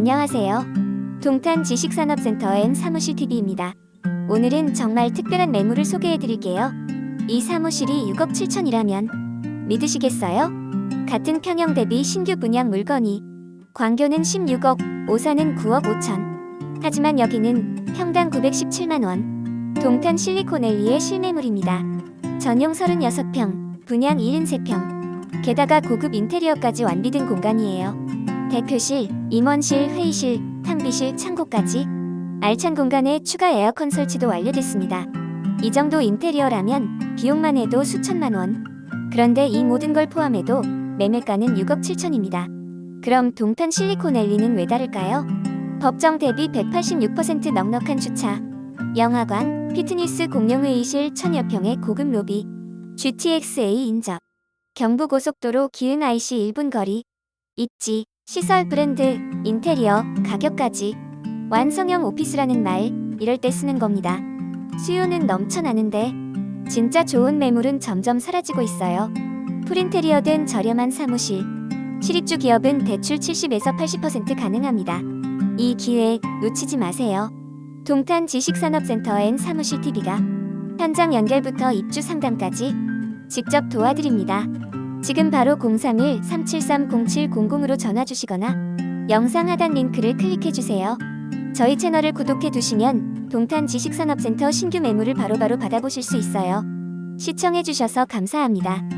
안녕하세요. 동탄 지식산업센터엔 사무실 TV입니다. 오늘은 정말 특별한 매물을 소개해 드릴게요. 이 사무실이 6억 7천이라면 믿으시겠어요? 같은 평형 대비 신규 분양 물건이 광교는 16억, 오산은 9억 5천. 하지만 여기는 평당 917만 원. 동탄 실리콘밸리의 실매물입니다. 전용 36평, 분양 73평. 게다가 고급 인테리어까지 완비된 공간이에요. 대표실, 임원실, 회의실, 탕비실, 창고까지 알찬 공간에 추가 에어컨 설치도 완료됐습니다. 이 정도 인테리어라면 비용만 해도 수천만 원. 그런데 이 모든 걸 포함해도 매매가는 6억 7천입니다. 그럼 동탄 실리콘밸리는 왜 다를까요? 법정 대비 186% 넉넉한 주차, 영화관, 피트니스 공용회의실 천여 평의 고급 로비, GTX-A 인접, 경부고속도로 기흥 IC 1분 거리, 입지, 시설 브랜드, 인테리어, 가격까지 완성형 오피스라는 말 이럴 때 쓰는 겁니다. 수요는 넘쳐나는데 진짜 좋은 매물은 점점 사라지고 있어요. 풀인테리어 된 저렴한 사무실, 실입주 기업은 대출 70에서 80% 가능합니다. 이 기회 놓치지 마세요. 동탄 지식산업센터 엔 사무실 TV가 현장 연결부터 입주 상담까지 직접 도와드립니다. 지금 바로 031-373-0700으로 전화 주시거나 영상 하단 링크를 클릭해 주세요. 저희 채널을 구독해 두시면 동탄 지식산업센터 신규 매물을 바로바로 받아보실 수 있어요. 시청해 주셔서 감사합니다.